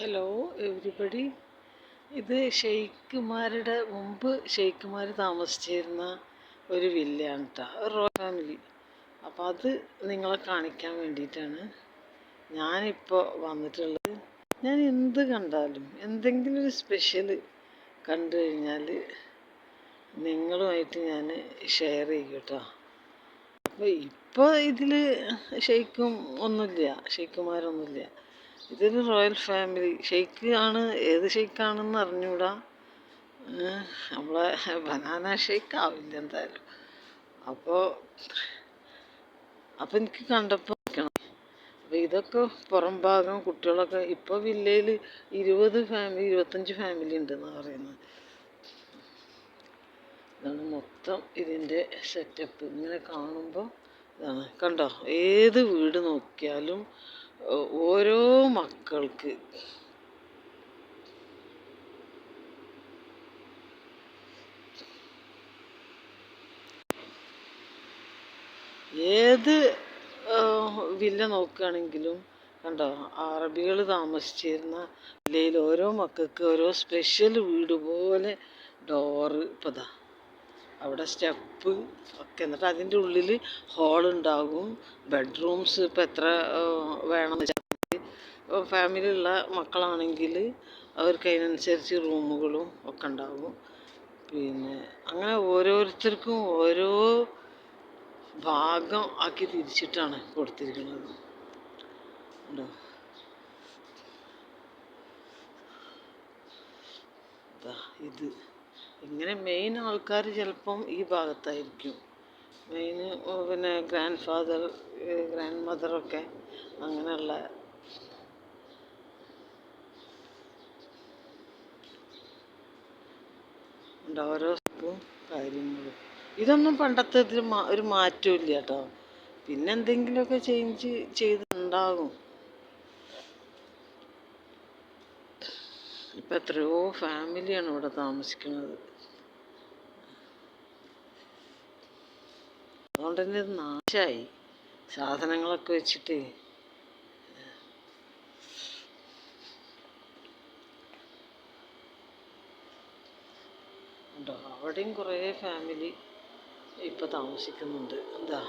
Hello everybody ഇത് ഷെയ്ഖുമാരുടെ മുമ്പ് ഷെയ്ഖുമാർ താമസിച്ചിരുന്ന ഒരു വില്ലയാണ് കേട്ടോ റോയൽ ഫാമിലി അപ്പോൾ അത് നിങ്ങളെ കാണിക്കാൻ വേണ്ടിയിട്ടാണ് ഞാനിപ്പോൾ വന്നിട്ടുള്ളത്. ഞാൻ എന്ത് കണ്ടാലും എന്തെങ്കിലും ഒരു സ്പെഷ്യൽ കണ്ടു കഴിഞ്ഞാൽ നിങ്ങളുമായിട്ട് ഞാൻ ഷെയർ ചെയ്യും കേട്ടോ. അപ്പോൾ ഇപ്പോൾ ഇതിൽ ഷെയ്ഖും ഒന്നുമില്ല ഷെയ്ഖുമാരൊന്നുമില്ല. ഇതൊരു റോയൽ ഫാമിലി. ഷെയ്ക്ക് ആണ് ഏത് ഷെയ്ക്കാണെന്ന് അറിഞ്ഞൂടാ. നമ്മളെ ബനാന ഷെയ്ക്ക് ആവില്ല എന്തായാലും. അപ്പോൾ അപ്പം എനിക്ക് കണ്ടപ്പോൾ അപ്പോൾ ഇതൊക്കെ പുറം ഭാഗം കുട്ടികളൊക്കെ ഇപ്പോൾ വില്ലയിൽ ഇരുപത് ഫാമിലി ഇരുപത്തഞ്ച് ഫാമിലി ഉണ്ടെന്ന് പറയുന്നത്. ഇതാണ് മൊത്തം ഇതിന്റെ സെറ്റപ്പ് ഇങ്ങനെ കാണുമ്പോൾ ഇതാണ്. കണ്ടോ? ഏത് വീട് നോക്കിയാലും ഓരോ മക്കൾക്ക്. ഏത് വില്ല നോക്കുകയാണെങ്കിലും കണ്ടോ അറബികൾ താമസിച്ചിരുന്ന വില്ലയിൽ ഓരോ മക്കൾക്ക് ഓരോ സ്പെഷ്യൽ വീട് പോലെ ഡോറ് ഇപ്പതാ. അവിടെ സ്റ്റെപ്പ് ഒക്കെ എന്നിട്ട് അതിന്റെ ഉള്ളിൽ ഹോൾ ഉണ്ടാകും. ബെഡ്റൂംസ് ഇപ്പം എത്ര വേണം വെച്ചാൽ ഫാമിലിയുള്ള മക്കളാണെങ്കിൽ അവർക്ക് അതിനനുസരിച്ച് റൂമുകളും ഒക്കെ ഉണ്ടാകും. പിന്നെ അങ്ങനെ ഓരോരുത്തർക്കും ഓരോ ഭാഗം ആക്കി തിരിച്ചിട്ടാണ് കൊടുത്തിരിക്കുന്നത്. ഉണ്ടോ? ഇത്. ഇങ്ങനെ മെയിൻ ആൾക്കാർ ചിലപ്പം ഈ ഭാഗത്തായിരിക്കും. മെയിൻ പിന്നെ ഗ്രാൻഡ് ഫാദർ ഗ്രാൻഡ് മദറൊക്കെ അങ്ങനെയുള്ള ഓരോ കാര്യങ്ങളും. ഇതൊന്നും പണ്ടത്തെ ഒരു മാറ്റവും ഇല്ല കേട്ടോ. പിന്നെ എന്തെങ്കിലുമൊക്കെ ചേഞ്ച് ചെയ്തിട്ടുണ്ടാകും. ഇപ്പം എത്രയോ ഫാമിലിയാണ് ഇവിടെ താമസിക്കുന്നത്. അതുകൊണ്ട് തന്നെ ഇത് നാശമായി സാധനങ്ങളൊക്കെ വെച്ചിട്ട്. ഉണ്ടോ? അവിടെയും കുറേ ഫാമിലി ഇപ്പൊ താമസിക്കുന്നുണ്ട്. എന്താ?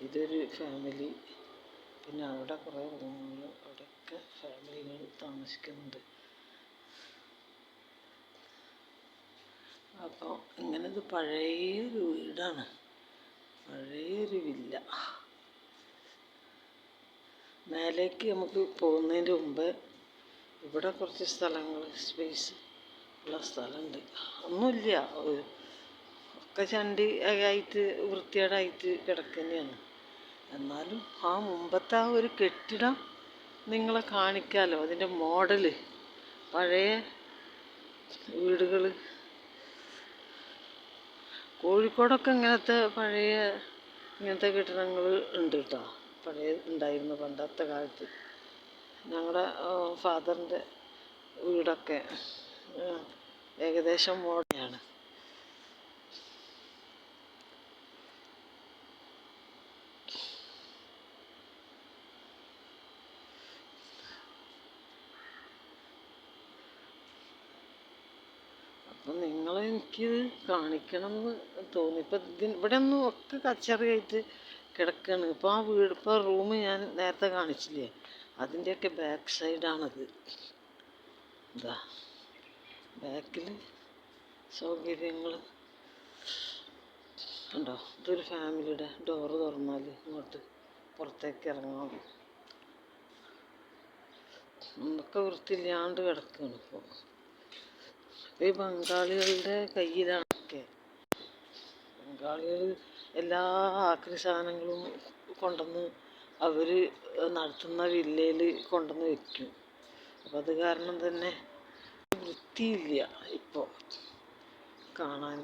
ഇതൊരു ഫാമിലി. പിന്നെ അവിടെ കുറേ റൂമുകൾ. അവിടെയൊക്കെ ഫാമിലികൾ താമസിക്കുന്നുണ്ട്. അപ്പോൾ ഇത് പഴയൊരു വീടാണ്. പഴയൊരു വില്ല. മേലേക്ക് നമുക്ക് പോകുന്നതിന്റെ മുമ്പ് ഇവിടെ കുറച്ച് സ്ഥലങ്ങൾ സ്പേസ് ഉള്ള സ്ഥലമുണ്ട്. ഒന്നുമില്ല. ഒക്കെ ചണ്ടി ആയിട്ട് വൃത്തികേടായിട്ട് കിടക്കുന്നതാണ്. എന്നാലും ആ മുമ്പത്തെ ആ ഒരു കെട്ടിടം നിങ്ങളെ കാണിക്കാമല്ലോ അതിന്റെ മോഡൽ. പഴയ വീടുകൾ കോഴിക്കോടൊക്കെ ഇങ്ങനത്തെ പഴയ ഇങ്ങനത്തെ കെട്ടിടങ്ങൾ ഉണ്ട് കേട്ടോ പഴയ ഉണ്ടായിരുന്നു പണ്ടത്തെ കാലത്ത്. ഞങ്ങളുടെ ഫാദറിന്റെ വീടൊക്കെ ഏകദേശം മോഡലാണ് അപ്പം നിങ്ങൾ എനിക്കിത് കാണിക്കണം എന്ന് തോന്നി. ഇപ്പം ഇതിന് ഇവിടെ ഒന്നും ഒക്കെ കച്ചറയായിട്ട് കിടക്കുകയാണ് ഇപ്പോൾ ആ വീട് ആ റൂം ഞാൻ നേരത്തെ കാണിച്ചില്ലേ? അതിന്റെയൊക്കെ ബാക്ക് സൈഡാണത്. എന്താ ബാക്കിൽ സൗകര്യങ്ങൾ ഉണ്ടോ ഇതൊരു ഫാമിലിയുടെ ഡോറ് തുറന്നാൽ ഇങ്ങോട്ട് പുറത്തേക്ക് ഇറങ്ങാം. ഒന്നൊക്കെ വൃത്തിയില്ലാണ്ട് കിടക്കുകയാണ് ഇപ്പോൾ ഈ ബംഗാളികളുടെ കയ്യിലാണ് ഒക്കെ ബംഗാളികൾ എല്ലാ ആക്രി സാധനങ്ങളും കൊണ്ടുവന്ന് അവർ നടത്തുന്ന വില്ലയിൽ കൊണ്ടുവന്ന് വയ്ക്കും അപ്പം അത് കാരണം തന്നെ വൃത്തിയില്ല ഇപ്പോൾ കാണാൻ.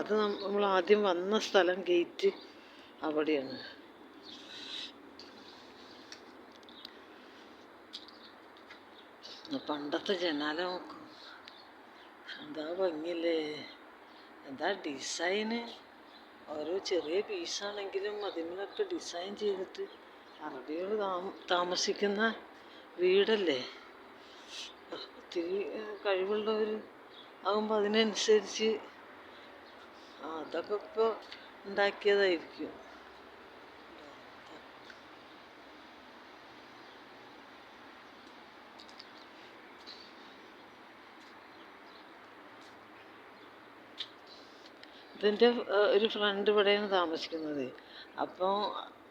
അത് നമ്മൾ ആദ്യം വന്ന സ്ഥലം ഗേറ്റ് അവിടെയാണ്. പണ്ടത്തെ ജനാല നോക്കും. എന്താ ഭംഗിയല്ലേ? എന്താ ഡിസൈന്? ഓരോ ചെറിയ പീസാണെങ്കിലും അതിനൊക്കെ ഡിസൈൻ ചെയ്തിട്ട് അറബികൾ താമസിക്കുന്ന വീടല്ലേ? ഒത്തിരി കഴിവുള്ളവർ ആകുമ്പോൾ അതിനനുസരിച്ച് അതൊക്കെ ഇപ്പോൾ ഉണ്ടാക്കിയതായിരിക്കും. ഇതിന്റെ ഒരു ഫ്രണ്ട് ഇവിടെയാണ് താമസിക്കുന്നത്. അപ്പോൾ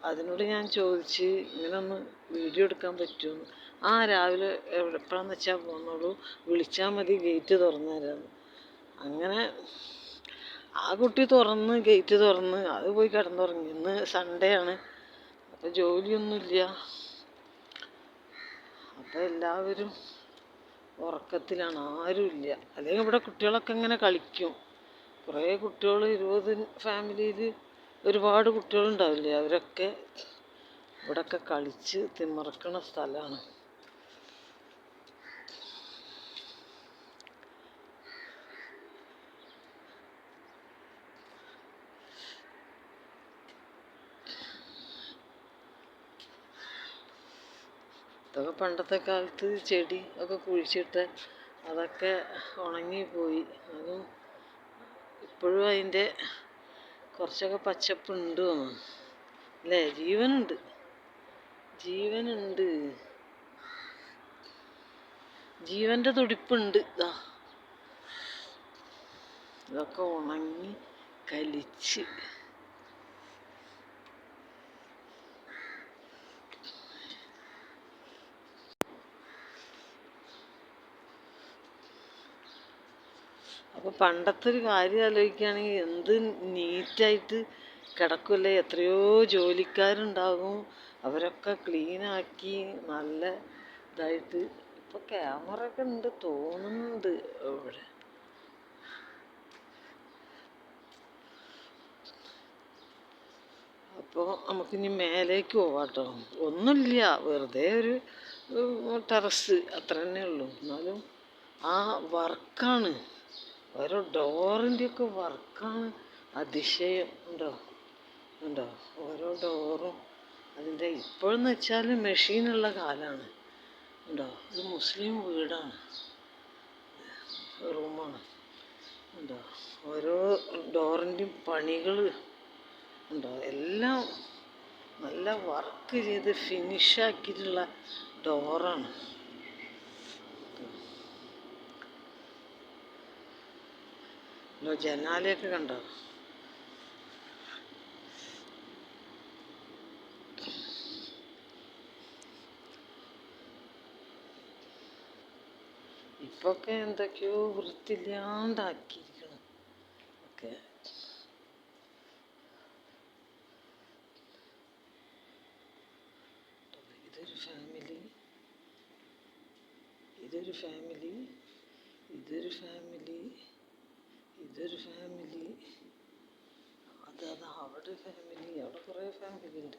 അതിനോട് ഞാൻ ചോദിച്ച് ഇങ്ങനെ ഒന്ന് വീഡിയോ എടുക്കാൻ പറ്റുമോ ആ രാവിലെ എപ്പോഴാന്ന് വെച്ചാൽ പോന്നോളൂ. വിളിച്ചാൽ മതി ഗേറ്റ് തുറന്നു തരാമെന്ന് അങ്ങനെ ആ കുട്ടി തുറന്ന് ഗേറ്റ് തുറന്ന് അത് പോയി കിടന്നുറങ്ങി. ഇന്ന് സൺഡേ ആണ്. അപ്പോൾ ജോലിയൊന്നുമില്ല. അപ്പോൾ എല്ലാവരും ഉറക്കത്തിലാണ്. ആരുമില്ല. അല്ലെങ്കിൽ ഇവിടെ കുട്ടികളൊക്കെ ഇങ്ങനെ കളിക്കും. കുറേ കുട്ടികൾ ഇരുപത് ഫാമിലിയിൽ ഒരുപാട് കുട്ടികളുണ്ടാവില്ലേ? അവരൊക്കെ ഇവിടെയൊക്കെ കളിച്ച് തിമിർക്കണ സ്ഥലമാണ്. ഇതൊക്കെ പണ്ടത്തെ കാലത്ത് ചെടി ഒക്കെ കുഴിച്ചിട്ട് അതൊക്കെ ഉണങ്ങിപ്പോയി. അതും ഇപ്പോഴും അതിന്റെ കുറച്ചൊക്കെ പച്ചപ്പുണ്ട് തോന്നുന്നു അല്ലേ? ജീവനുണ്ട്. ജീവനുണ്ട്. ജീവന്റെ തുടിപ്പുണ്ട്. ഇതാ ഇതൊക്കെ ഉണങ്ങി കലിച്ച്. അപ്പോൾ പണ്ടത്തെ ഒരു കാര്യം ആലോചിക്കുകയാണെങ്കിൽ എന്ത് നീറ്റായിട്ട് കിടക്കുമല്ലേ എത്രയോ ജോലിക്കാരുണ്ടാകും. അവരൊക്കെ ക്ലീനാക്കി നല്ല ഇതായിട്ട്. ഇപ്പോൾ ക്യാമറ ഒക്കെ ഉണ്ട് തോന്നുന്നുണ്ട് ഇവിടെ. അപ്പോൾ നമുക്കിനി മേലേക്ക് പോവാട്ടോ. ഒന്നുമില്ല. വെറുതെ ഒരു ടെറസ്. അത്ര തന്നെ ഉള്ളൂ. എന്നാലും ആ വർക്കാണ് ഓരോ ഡോറിന്റെയൊക്കെ വർക്കാണ് അതിശയം. ഉണ്ടോ? ഉണ്ടോ? ഓരോ ഡോറും അതിന്റെ ഇപ്പോഴെന്ന് വെച്ചാൽ മെഷീനുള്ള കാലമാണ് ഉണ്ടോ? ഇത് മുസ്ലിം വീടാണ്. റൂമാണ്. ഉണ്ടോ? ഓരോ ഡോറിന്റെയും പണികൾ ഉണ്ടോ? എല്ലാം നല്ല വർക്ക് ചെയ്ത് ഫിനിഷാക്കിയിട്ടുള്ള ഡോറാണ്. ജനാലയൊക്കെ കണ്ടോ? ഇപ്പൊക്കെ എന്തൊക്കെയോ വൃത്തിയില്ലാണ്ടാക്കിയിരിക്കണം ഒക്കെ ഇതൊരു ഫാമിലി ഇതൊരു ഫാമിലി ഇതൊരു ഫാമിലി ഇതൊരു ഫാമിലി അത് അവിടെ ഫാമിലി അവിടെ കുറേ ഫാമിലി ഉണ്ട്.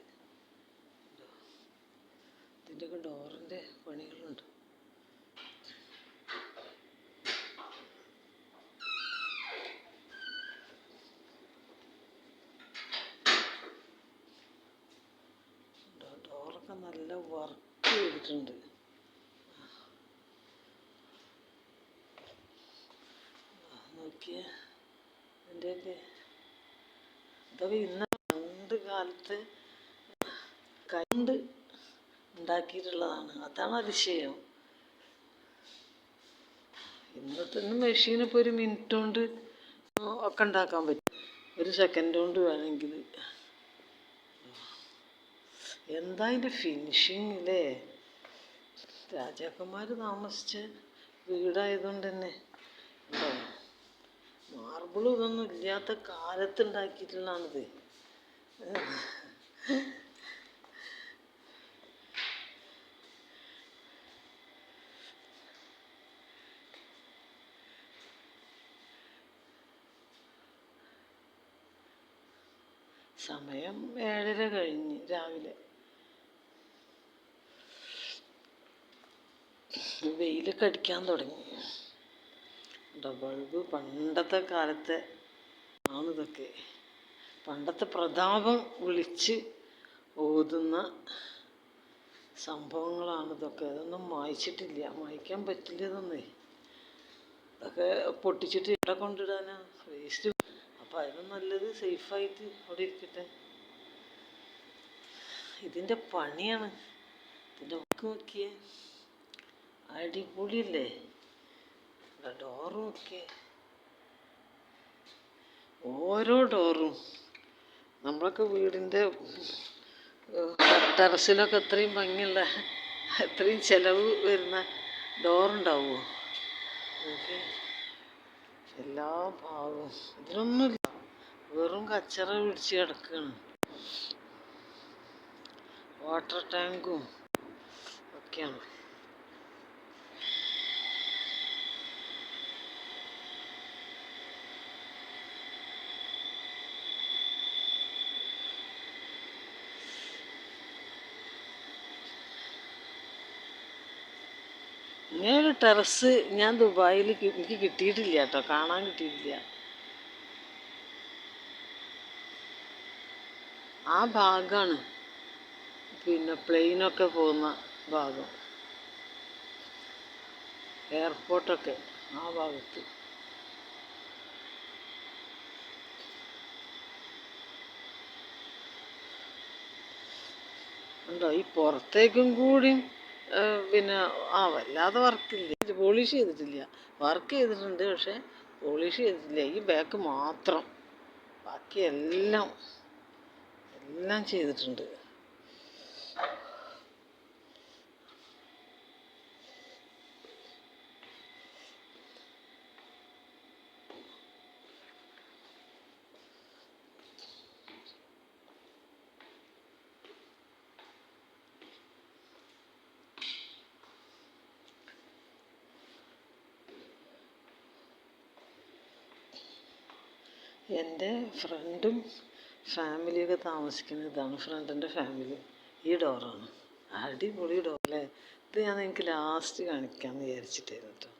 ഇതിന്റെയൊക്കെ ഡോറിന്റെ പണികളുണ്ട്. നല്ല വർക്ക് ചെയ്തിട്ടുണ്ട്. നോക്കിയേ ഇതിന്റെയൊക്കെ ഇതൊക്കെ ഇന്ന് പണ്ട് കാലത്ത് കണ്ട് ഉണ്ടാക്കിയിട്ടുള്ളതാണ്. അതാണ് അതിശയം ഇന്നത്തെ മെഷീൻ ഇപ്പോൾ ഒരു മിനിറ്റ് കൊണ്ട് ഒക്കെ ഉണ്ടാക്കാൻ പറ്റും. ഒരു സെക്കൻഡ് കൊണ്ട് വേണമെങ്കിൽ. എന്താ അതിന്റെ ഫിനിഷിങ് അല്ലേ രാജാക്കന്മാർ താമസിച്ച വീടായതുകൊണ്ട് തന്നെ. ഉണ്ടോ മാർബിൾ ഇതൊന്നും ഇല്ലാത്ത കാലത്ത് ഉണ്ടാക്കിയിട്ടുള്ളതാണിത് സമയം ഏഴര കഴിഞ്ഞ് രാവിലെ. വെയിലൊക്കെ അടിക്കാൻ തുടങ്ങി. ബൾബ് പണ്ടത്തെ കാലത്തെ ആണിതൊക്കെ. പണ്ടത്തെ പ്രതാപം വിളിച്ച് ഓതുന്ന സംഭവങ്ങളാണ് ഇതൊക്കെ. അതൊന്നും മായ്ച്ചിട്ടില്ല. മായ്ക്കാൻ പറ്റില്ലതൊന്നേ ഇതൊക്കെ പൊട്ടിച്ചിട്ട് ഇവിടെ കൊണ്ടിടാനാ. വേസ്റ്റ്. അപ്പം അതിനും നല്ലത് സേഫായിട്ട് അവിടെ ഇരിക്കട്ടെ. ഇതിന്റെ പണിയാണ്. ഇതിന്റെ നോക്കി നോക്കിയേ. അടിപൊളിയല്ലേ? ഡോറ് ഓരോ ഡോറും. നമ്മളൊക്കെ വീടിന്റെ ടെറസിലൊക്കെ അത്രയും ഭംഗിയുള്ള അത്രയും ചിലവ് വരുന്ന ഡോറുണ്ടാവുമോ എല്ലാ ഭാഗവും. ഇതിനൊന്നുമില്ല. വെറും കച്ചറ പിടിച്ച് കിടക്കുകയാണ് വാട്ടർ ടാങ്കും ഒക്കെയാണ്. ഒരു ടെറസ് ഞാൻ ദുബായിൽ എനിക്ക് കിട്ടിയിട്ടില്ല കേട്ടോ കാണാൻ കിട്ടിയിട്ടില്ല. ആ ഭാഗമാണ് പിന്നെ പ്ലെയിനൊക്കെ പോകുന്ന ഭാഗം. എയർപോർട്ടൊക്കെ ആ ഭാഗത്ത്. ഉണ്ടോ ഈ പുറത്തേക്കും കൂടി പിന്നെ ആ വല്ലാതെ വർക്കില്ല പോളിഷ് ചെയ്തിട്ടില്ല. വർക്ക് ചെയ്തിട്ടുണ്ട് പക്ഷേ പോളിഷ് ചെയ്തിട്ടില്ല. ഈ ബാക്ക് മാത്രം. ബാക്കിയെല്ലാം എല്ലാം ചെയ്തിട്ടുണ്ട്. എന്റെ ഫ്രണ്ടും ഫാമിലിയൊക്കെ താമസിക്കുന്ന ഇതാണ്. ഫ്രണ്ടിന്റെ ഫാമിലി. ഈ ഡോറാണ്. അടിപൊളി ഡോറല്ലേ? ഇത് ഞാൻ നിങ്ങൾക്ക് ലാസ്റ്റ് കാണിക്കാമെന്ന് വിചാരിച്ചിട്ടായിരുന്നു കേട്ടോ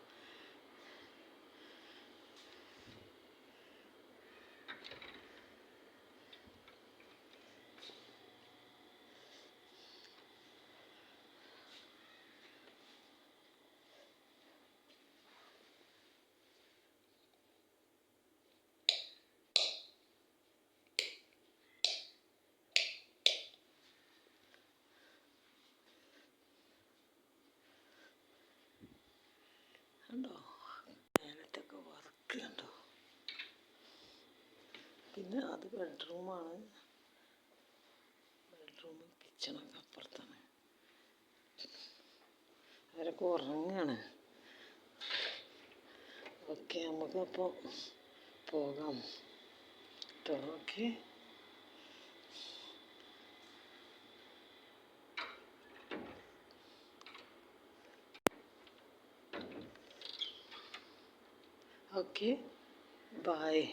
കണ്ടോ മേലത്തൊക്കെ വർക്ക് പിന്നെ അത് ബെഡ്റൂമാണ് ബെഡ്റൂമും കിച്ചണൊക്കെ അപ്പുറത്താണ്. അവരൊക്കെ ഉറങ്ങാണ്. ഓക്കെ നമുക്കപ്പോൾ പോകാം. Okay okay bye